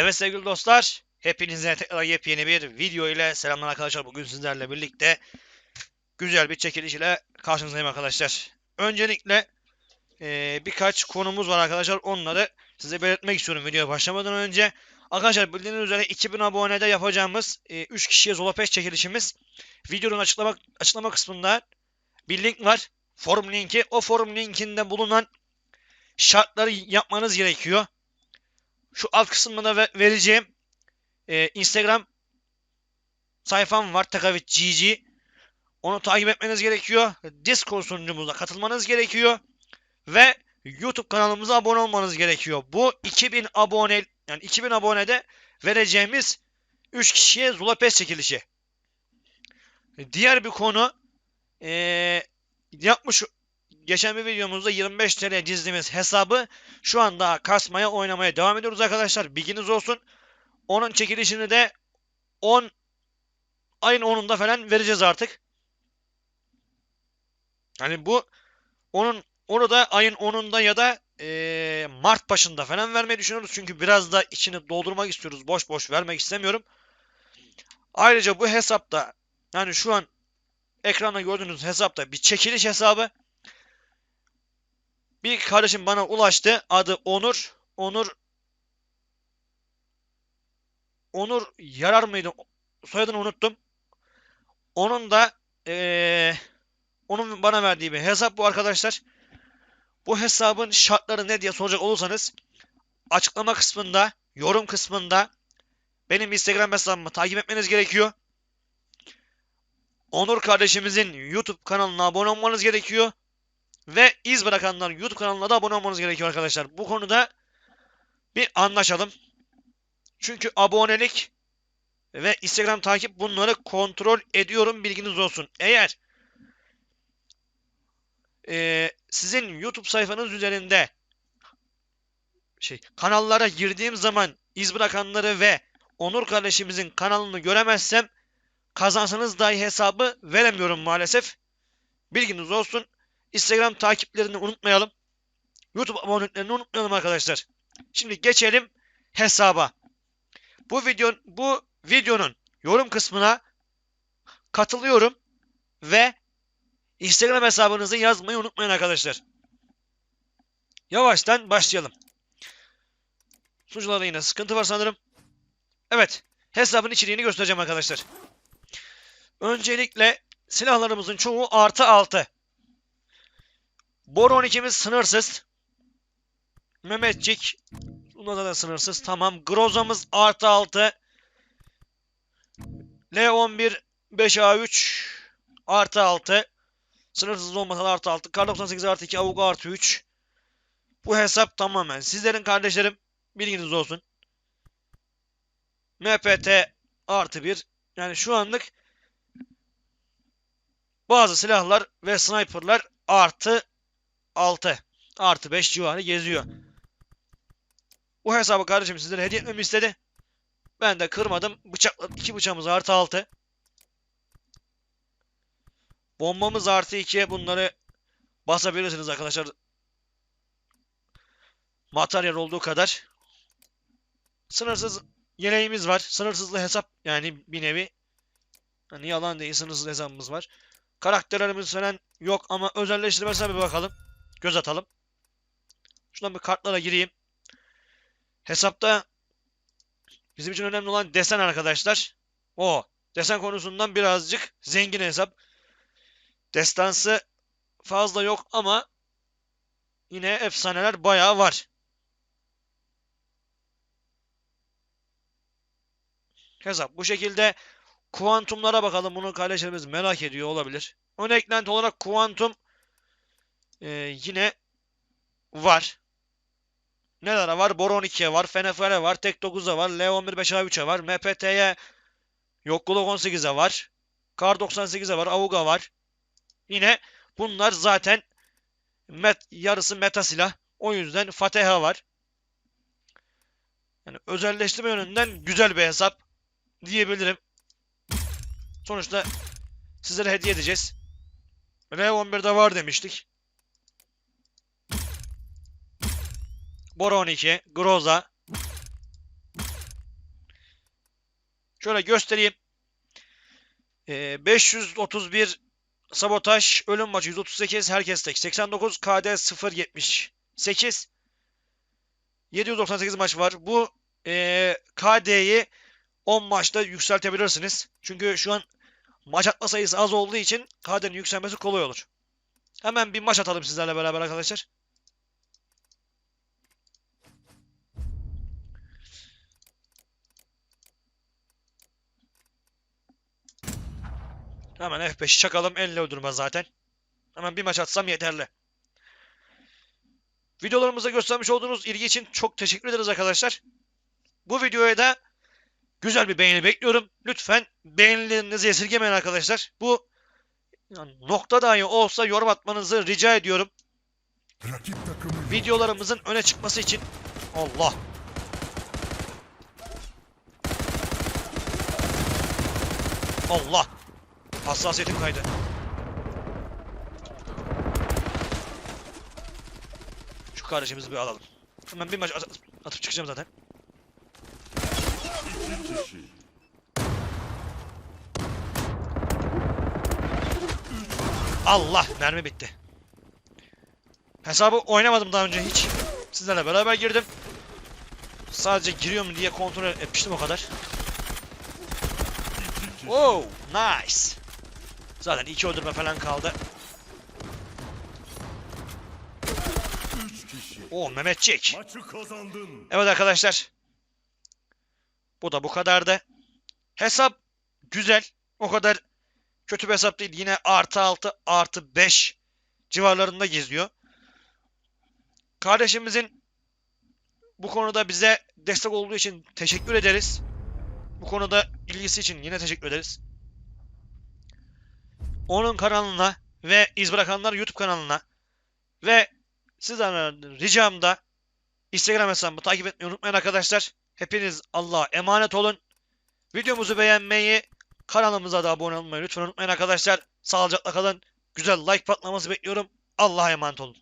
Evet sevgili dostlar, hepinize tekrar yepyeni bir video ile selamlar arkadaşlar. Bugün sizlerle birlikte güzel bir çekiliş ile karşınızdayım arkadaşlar. Öncelikle eee, birkaç konumuz var arkadaşlar. Onları size belirtmek istiyorum videoya başlamadan önce. Arkadaşlar bildiğiniz üzere 2000 abonede yapacağımız 3 kişiye Zolapeş çekilişimiz. Videonun açıklama, açıklama kısmında bir link var. Forum linki. O forum linkinde bulunan şartları yapmanız gerekiyor şu alt kısmına ve- vereceğim e, Instagram sayfam var Takavit GG. Onu takip etmeniz gerekiyor. Discord sunucumuza katılmanız gerekiyor. Ve YouTube kanalımıza abone olmanız gerekiyor. Bu 2000 abone yani 2000 abonede vereceğimiz 3 kişiye Zula Pes çekilişi. Diğer bir konu eee, yapmış geçen bir videomuzda 25 TL dizdiğimiz hesabı şu anda kasmaya oynamaya devam ediyoruz arkadaşlar. Bilginiz olsun. Onun çekilişini de 10 ayın 10'unda falan vereceğiz artık. Hani bu onun onu da ayın 10'unda ya da eee, Mart başında falan vermeyi düşünüyoruz. Çünkü biraz da içini doldurmak istiyoruz. Boş boş vermek istemiyorum. Ayrıca bu hesapta yani şu an ekranda gördüğünüz hesapta bir çekiliş hesabı. Bir kardeşim bana ulaştı. Adı Onur. Onur Onur Yarar mıydı? Soyadını unuttum. Onun da eee, onun bana verdiği bir hesap bu arkadaşlar. Bu hesabın şartları ne diye soracak olursanız açıklama kısmında, yorum kısmında benim Instagram hesabımı takip etmeniz gerekiyor. Onur kardeşimizin YouTube kanalına abone olmanız gerekiyor. Ve iz bırakanlar YouTube kanalına da abone olmanız gerekiyor arkadaşlar. Bu konuda bir anlaşalım. Çünkü abonelik ve Instagram takip bunları kontrol ediyorum bilginiz olsun. Eğer eee, sizin YouTube sayfanız üzerinde şey kanallara girdiğim zaman iz bırakanları ve Onur kardeşimizin kanalını göremezsem kazansanız dahi hesabı veremiyorum maalesef. Bilginiz olsun. Instagram takiplerini unutmayalım. YouTube aboneliklerini unutmayalım arkadaşlar. Şimdi geçelim hesaba. Bu video bu videonun yorum kısmına katılıyorum ve Instagram hesabınızı yazmayı unutmayın arkadaşlar. Yavaştan başlayalım. Sunucularda yine sıkıntı var sanırım. Evet, hesabın içeriğini göstereceğim arkadaşlar. Öncelikle silahlarımızın çoğu artı 6. Bor 12'miz sınırsız. Mehmetçik. Bunda da sınırsız. Tamam. Groza'mız artı 6. L11 5A3 artı 6. Sınırsız olmasa da artı 6. Kar 98 artı 2. Avuk artı 3. Bu hesap tamamen sizlerin kardeşlerim. Bilginiz olsun. MPT artı 1. Yani şu anlık bazı silahlar ve sniperlar artı 6 artı 5 civarı geziyor. Bu hesabı kardeşim sizlere hediye etmemi istedi. Ben de kırmadım. Bıçakla iki bıçağımız artı 6. Bombamız artı 2. Bunları basabilirsiniz arkadaşlar. Materyal olduğu kadar. Sınırsız yeleğimiz var. Sınırsızlı hesap yani bir nevi. Hani yalan değil sınırsız hesabımız var. Karakterlerimiz falan yok ama özelleştirmesine bir bakalım. Göz atalım. Şuradan bir kartlara gireyim. Hesapta bizim için önemli olan desen arkadaşlar. O desen konusundan birazcık zengin hesap. Destansı fazla yok ama yine efsaneler bayağı var. Hesap bu şekilde kuantumlara bakalım. Bunu kardeşlerimiz merak ediyor olabilir. Ön eklenti olarak kuantum ee, yine var. Neler var? Boron 2'ye var. FNFR'e var. Tek 9'a var. L11 5A3'e var. MPT'ye yok Glock 18'e var. Kar 98'e var. Avuga var. Yine bunlar zaten met, yarısı meta silah. O yüzden Fatiha var. Yani özelleştirme yönünden güzel bir hesap diyebilirim. Sonuçta sizlere hediye edeceğiz. L11'de var demiştik. Bora 12, Groza. Şöyle göstereyim. Ee, 531 sabotaj, ölüm maçı 138, herkes tek 89, KD 078, 798 maç var. Bu ee, KD'yi 10 maçta yükseltebilirsiniz. Çünkü şu an maç atma sayısı az olduğu için KD'nin yükselmesi kolay olur. Hemen bir maç atalım sizlerle beraber arkadaşlar. Hemen F5'i çakalım. Elle öldürmez zaten. Hemen bir maç atsam yeterli. Videolarımıza göstermiş olduğunuz ilgi için çok teşekkür ederiz arkadaşlar. Bu videoya da güzel bir beğeni bekliyorum. Lütfen beğenilerinizi esirgemeyin arkadaşlar. Bu nokta dahi olsa yorum atmanızı rica ediyorum. Videolarımızın öne çıkması için. Allah. Allah. Hassasiyetim kaydı. Şu kardeşimizi bir alalım. Hemen bir maç at- atıp çıkacağım zaten. Allah mermi bitti. Hesabı oynamadım daha önce hiç. Sizlerle beraber girdim. Sadece giriyor mu diye kontrol etmiştim o kadar. Wow, nice. Zaten iki öldürme falan kaldı. Oo Mehmetçik. Maçı kazandın. Evet arkadaşlar. Bu da bu kadardı. Hesap güzel. O kadar kötü bir hesap değil. Yine artı 6 artı 5 civarlarında geziyor. Kardeşimizin bu konuda bize destek olduğu için teşekkür ederiz. Bu konuda ilgisi için yine teşekkür ederiz. Onun kanalına ve iz bırakanlar YouTube kanalına ve sizden ricam da Instagram hesabımı takip etmeyi unutmayın arkadaşlar. Hepiniz Allah'a emanet olun. Videomuzu beğenmeyi, kanalımıza da abone olmayı lütfen unutmayın arkadaşlar. Sağlıcakla kalın. Güzel like patlaması bekliyorum. Allah'a emanet olun.